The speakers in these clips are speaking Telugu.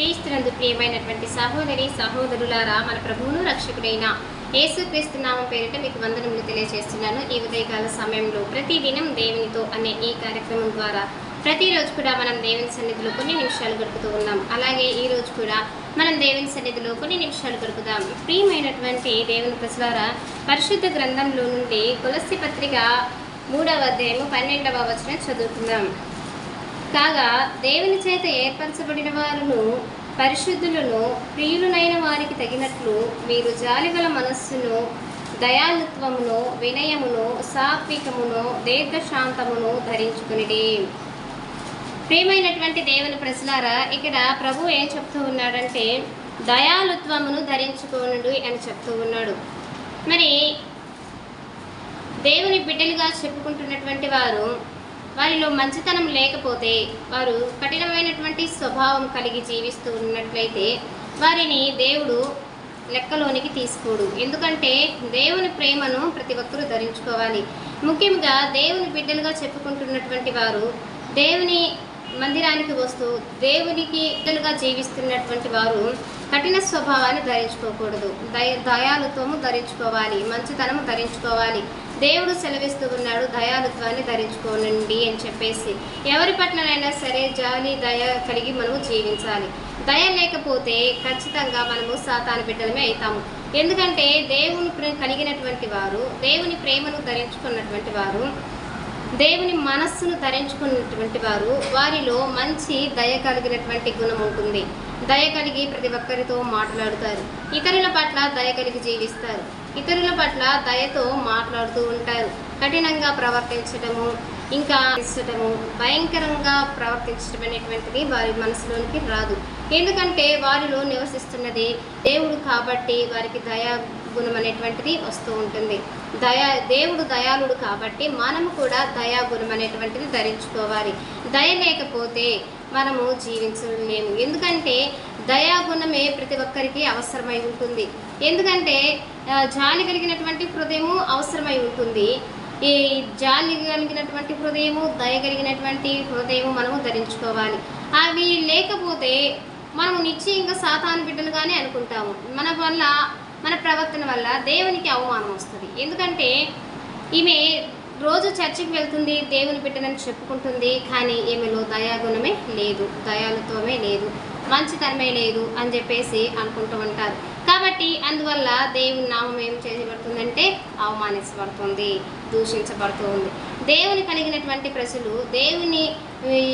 క్రీస్తునందు ప్రియమైనటువంటి సహోదరి సహోదరులారా మన ప్రభువును రక్షకుడైన యేసుక్రీస్తు నామం పేరిట మీకు వందనములు తెలియజేస్తున్నాను. ఈ ఉదయకాల సమయంలో ప్రతిదినం దేవునితో అనే ఈ కార్యక్రమం ద్వారా ప్రతిరోజు కూడా మనం దేవుని సన్నిధిలో కొన్ని నిమిషాలు గడుపుతూ ఉన్నాం. అలాగే ఈ రోజు కూడా మనం దేవుని సన్నిధిలో కొన్ని నిమిషాలు గడుపుదాం. ప్రియమైనటువంటి దేవుని ప్రజలారా పరిశుద్ధ గ్రంథంలో నుండి తులసి పత్రిక మూడవ అధ్యాయము పన్నెండవ వచనం చదువుకుందాం. కాగా దేవుని చేత ఏర్పరచబడిన వారును పరిశుద్ధులను ప్రియులనైన వారికి తగినట్లు మీరు జాలిగల మనస్సును దయాలుత్వమును వినయమును సాత్వికమును దీర్ఘశాంతమును ధరించుకునిది ప్రియమైనటువంటి దేవుని ప్రజలారా ఇక్కడ ప్రభు ఏం చెప్తూ ఉన్నాడంటే దయాలుత్వమును ధరించుకోనుడు అని చెప్తూ ఉన్నాడు. మరి దేవుని బిడ్డలుగా చెప్పుకుంటున్నటువంటి వారు వారిలో మంచితనం లేకపోతే వారు కఠినమైనటువంటి స్వభావం కలిగి జీవిస్తూ ఉన్నట్లయితే వారిని దేవుడు లెక్కలోనికి తీసుకోడు. ఎందుకంటే దేవుని ప్రేమను ప్రతి ఒక్కరూ ధరించుకోవాలి. ముఖ్యంగా దేవుని బిడ్డలుగా చెప్పుకుంటున్నటువంటి వారు దేవుని మందిరానికి వస్తూ దేవునికి బిడ్డలుగా జీవిస్తున్నటువంటి వారు కఠిన స్వభావాన్ని ధరించుకోకూడదు. దయ దయాలుత్వము ధరించుకోవాలి. మంచితనము ధరించుకోవాలి. దేవుడు సెలవిస్తూ ఉన్నాడు దయాలుత్వాన్ని ధరించుకోనండి అని చెప్పేసి. ఎవరి పట్లనైనా సరే జాలి దయ కలిగి మనము జీవించాలి. దయ లేకపోతే ఖచ్చితంగా మనము సాతాను బిడ్డలమే అవుతాము. ఎందుకంటే దేవుని కలిగినటువంటి వారు దేవుని ప్రేమను ధరించుకున్నటువంటి వారు దేవుని మనస్సును ధరించుకున్నటువంటి వారు వారిలో మంచి దయ కలిగినటువంటి గుణం ఉంటుంది. దయ కలిగి ప్రతి ఒక్కరితో మాట్లాడుతారు. ఇతరుల పట్ల దయ కలిగి జీవిస్తారు. ఇతరుల పట్ల దయతో మాట్లాడుతూ ఉంటారు. కఠినంగా ప్రవర్తించడము ఇంకా ఇచ్చటము భయంకరంగా ప్రవర్తించడం అనేటువంటిది వారి మనసులోనికి రాదు. ఎందుకంటే వారిలో నివసిస్తున్నది దేవుడు కాబట్టి వారికి దయ గుణం అనేటువంటిది వస్తూ ఉంటుంది. దయా దేవుడు దయాళుడు కాబట్టి మనము కూడా దయా గుణం అనేటువంటిది ధరించుకోవాలి. దయ లేకపోతే మనము జీవించలేము. ఎందుకంటే దయాగుణమే ప్రతి ఒక్కరికి అవసరమై ఉంటుంది. ఎందుకంటే జాలి కలిగినటువంటి హృదయము అవసరమై ఉంటుంది. ఈ జాలి కలిగినటువంటి హృదయము దయ కలిగినటువంటి హృదయము మనము ధరించుకోవాలి. అవి లేకపోతే మనము నిశ్చయంగా సాతాను బిడ్డలుగానే అనుకుంటాము. మన వల్ల మన ప్రవర్తన వల్ల దేవునికి అవమానం వస్తుంది. ఎందుకంటే ఈమె రోజు చర్చికి వెళ్తుంది దేవుని బిడ్డనని చెప్పుకుంటుంది కానీ ఈమెలో దయాగుణమే లేదు దయాలతోమే లేదు మంచితనమే లేదు అని చెప్పేసి అనుకుంటూ ఉంటారు. కాబట్టి అందువల్ల దేవుని నామం ఏం చేయబడుతుందంటే అవమానించబడుతుంది దూషించబడుతుంది. దేవుని కలిగినటువంటి ప్రజలు దేవుని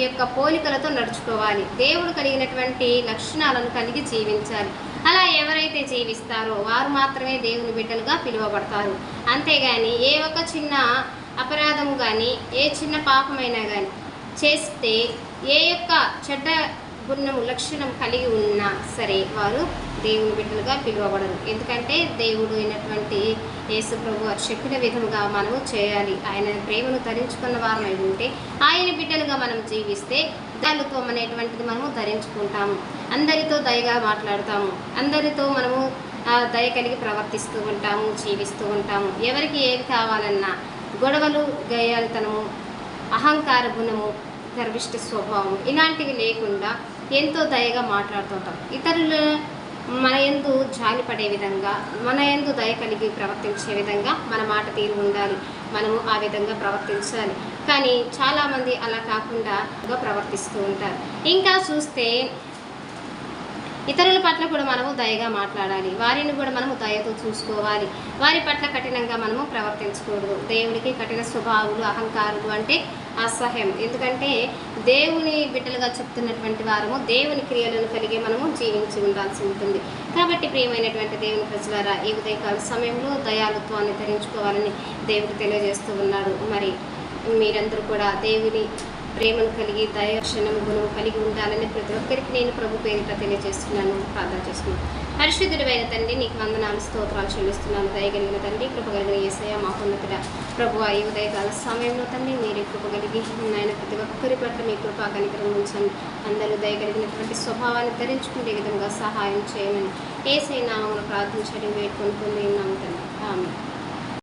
యొక్క పోలికలతో నడుచుకోవాలి. దేవుడు కలిగినటువంటి లక్షణాలను కలిగి జీవించాలి. అలా ఎవరైతే జీవిస్తారో వారు మాత్రమే దేవుని బిడ్డలుగా పిలువబడతారు. అంతేగాని ఏ ఒక్క చిన్న అపరాధము కానీ ఏ చిన్న పాపమైనా కానీ చేస్తే ఏ యొక్క చెడ్డ గుణము లక్షణం కలిగి ఉన్నా సరే వారు దేవుని బిడ్డలుగా పిలువబడరు. ఎందుకంటే దేవుడు అయినటువంటి యేసు ప్రభు చెప్పిన విధముగా మనము చేయాలి. ఆయన ప్రేమను ధరించుకున్న వారమై ఉంటే ఆయన బిడ్డలుగా మనం జీవిస్తే దయాలుత్వం అనేటువంటిది మనము ధరించుకుంటాము. అందరితో దయగా మాట్లాడతాము. అందరితో మనము దయ కలిగి ప్రవర్తిస్తూ ఉంటాము జీవిస్తూ ఉంటాము. ఎవరికి ఏది కావాలన్నా గొడవలు గయ్యాలితనము అహంకార గుణము గర్విష్ట స్వభావం ఇలాంటివి లేకుండా ఎంతో దయగా మాట్లాడుతుంటాం. ఇతరుల మన ఎందు జాలి పడే విధంగా మన ఎందు దయ కలిగి ప్రవర్తించే విధంగా మన మాట తీరు ఉండాలి. మనము ఆ విధంగా ప్రవర్తించాలి. కానీ చాలామంది అలా కాకుండా ప్రవర్తిస్తూ ఉంటారు. ఇంకా చూస్తే ఇతరుల పట్ల కూడా మనము దయగా మాట్లాడాలి. వారిని కూడా మనము దయతో చూసుకోవాలి. వారి పట్ల కఠినంగా మనము ప్రవర్తించకూడదు. దేవుడికి కఠిన స్వభావాలు అహంకారులు అంటే అసహ్యం. ఎందుకంటే దేవుని బిడ్డలుగా చెప్తున్నటువంటి వారము దేవుని క్రియలను కలిగి మనము జీవించి ఉండాల్సి ఉంటుంది. కాబట్టి ప్రియమైనటువంటి దేవుని ప్రజలారా ఈ ఉదయకాల సమయంలో దయాలుత్వాన్ని ధరించుకోవాలని దేవుడు తెలియజేస్తూ ఉన్నాడు. మరి మీరందరూ కూడా దేవుని ప్రేమను కలిగి దయాక్షణం గుణం కలిగి ఉండాలని ప్రతి ఒక్కరికి నేను ప్రభు పేరిట తెలియజేస్తున్నాను ప్రార్థన చేస్తున్నాను. పరిశుద్ధుడైన తండ్రి నీకు వందనాలు స్తోత్రాలు చెల్లిస్తున్నాను. దయగలిగిన తండ్రి కృపగలిగిన ఏసయ మాకున్నతుడ ప్రభు ఈ ఉదయకాల సమయంలో తండ్రి మీరు కృపగలిగి నాయన ఆయన ప్రతి ఒక్కరి పట్ల మీ కృప కనికరం అందరూ దయగలిగినటువంటి స్వభావాన్ని ధరించుకునే విధంగా సహాయం చేయమని ఏసై నామంలో ప్రార్థించడం వేడుకొని పొంది ఉన్నాము తండ్రి. ఆమె